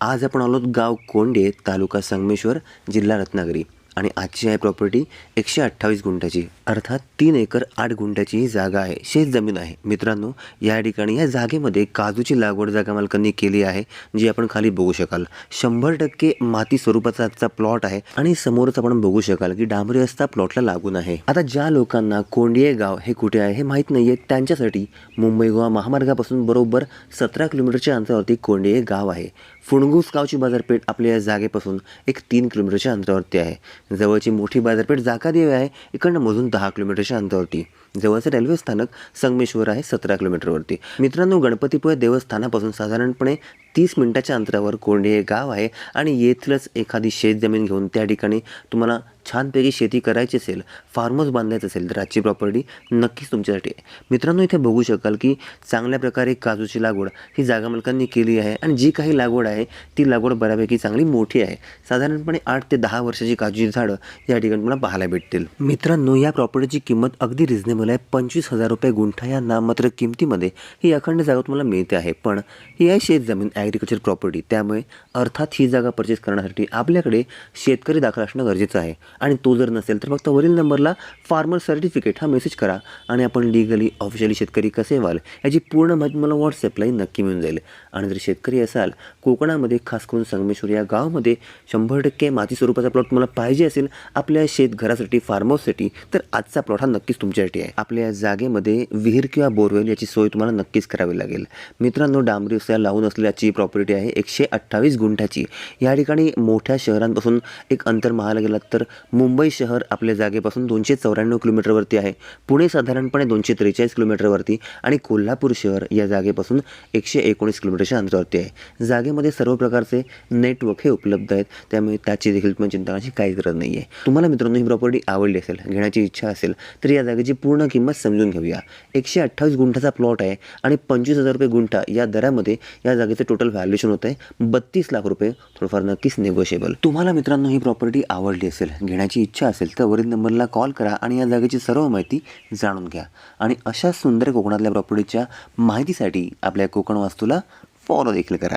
आज आपण आलोत गाव कोंडे तालुका संगमेश्वर जिल्हा रत्नागिरी. आणि आजची आहे प्रॉपर्टी एकशे अठ्ठावीस गुंठाची अर्थात तीन एकर आठ गुंठ्याची ही जागा आहे. शेत जमीन आहे. मित्रांनो या ठिकाणी या जागेमध्ये काजूची लागवड जागा मालकांनी केली आहे जी आपण खाली बघू शकाल. शंभर टक्के माती स्वरूपाचा आजचा प्लॉट आहे आणि समोरच आपण बघू शकाल की डांबरी रस्ता प्लॉटला लागून आहे. आता ज्या लोकांना कोंडिये गाव हे कुठे आहे हे माहीत नाहीये त्यांच्यासाठी मुंबई गोवा महामार्गापासून बरोबर सतरा किलोमीटरच्या अंतरावरती कोंडिये गाव आहे. फुणगूस गावची बाजारपेठ आपल्या या जागेपासून एक तीन किलोमीटरच्या अंतरावरती आहे. जवळची मोठी बाजारपेठ जाकादेवी आहे इकडनं मोजून दहा किलोमीटरच्या अंतरावरती. जवळचं रेल्वे स्थानक संगमेश्वर आहे सतरा किलोमीटरवरती. मित्रांनो गणपतीपुळे देवस्थानापासून साधारणपणे तीस मिनिटाच्या अंतरावर कोंडे हे गाव आहे आणि येथीलच एखादी शेत जमीन घेऊन त्या ठिकाणी तुम्हाला छानपैकी शेती करायची असेल फार्म हाऊस बांधायचं असेल तर आजची प्रॉपर्टी नक्कीच तुमच्यासाठी आहे. मित्रांनो इथे बघू शकाल की चांगल्या प्रकारे काजूची लागवड ही जागा मालकांनी केली आहे आणि जी काही लागवड आहे ती लागवड बऱ्यापैकी चांगली मोठी आहे. साधारणपणे आठ ते दहा वर्षाची काजूची झाडं या ठिकाणी तुम्हाला पाहायला भेटतील. मित्रांनो या प्रॉपर्टीची किंमत अगदी रिझनेबल आहे. पंचवीस हजार रुपये गुंठा या नाममात्र किमतीमध्ये ही अखंड जागा तुम्हाला मिळते आहे. पण ही आहे शेतजमीन ॲग्रिकल्चर प्रॉपर्टी त्यामुळे अर्थात ही जागा परचेस करण्यासाठी आपल्याकडे शेतकरी दाखल असणं गरजेचं आहे. आणि तो जर नसेल तर फक्त वरील नंबरला फार्मर सर्टिफिकेट हा मेसेज करा आणि आपण लिगली ऑफिशियली शेतकरी कसे व्हाल याची पूर्ण माहिती मला व्हॉट्सअपलाही नक्की मिळून जाईल. आणि जर शेतकरी असाल कोकणामध्ये खास करून संगमेश्वर या गावामध्ये शंभर टक्के माती स्वरूपाचा प्लॉट तुम्हाला पाहिजे असेल आपल्या शेतघरासाठी फार्म हाऊससाठी तर आजचा प्लॉट हा नक्कीच तुमच्यासाठी आहे. आपल्या जागेमध्ये विहीर किंवा बोरवेल याची सोय तुम्हाला नक्कीच करावी लागेल. मित्रांनो डांबरी रस्त्या लावून असल्याची प्रॉपर्टी आहे एकशे अठ्ठावीस गुंठ्याची. या ठिकाणी मोठ्या शहरांपासून एक अंतर पाहायला गेलात तर मुंबई शहर आपल्या जागेपासून दोनशे चौऱ्याण्णव किलोमीटरवरती आहे. पुणे साधारणपणे दोनशे त्रेचाळीस किलोमीटरवरती आणि कोल्हापूर शहर या जागेपासून एकशे एकोणीस किलोमीटरच्या अंतरावरती आहे. जागेमध्ये सर्व प्रकारचे नेटवर्क हे उपलब्ध आहेत. त्यामुळे त्याची देखील पण चिंता करण्याची काहीच गरज नाही आहे तुम्हाला मित्रांनो ही प्रॉपर्टी आवडली असेल घेण्याची इच्छा असेल तर या जागेची पूर्ण किंमत समजून घेऊया. एकशे अठ्ठावीस गुंठाचा प्लॉट आहे आणि पंचवीस हजार रुपये गुंठा या दरामध्ये या जागेचं टोटल व्हॅल्युएशन होतं आहे बत्तीस लाख रुपये थोडंफार नक्कीच नेगोशिएबल तुम्हाला मित्रांनो ही प्रॉपर्टी आवडली असेल घेण्याची इच्छा असेल तर वरील नंबरला कॉल करा आणि या जागेची सर्व माहिती जाणून घ्या. आणि अशा सुंदर कोकणातल्या प्रॉपर्टीच्या माहितीसाठी आपल्या कोकण वास्तूला फॉलो देखील करा.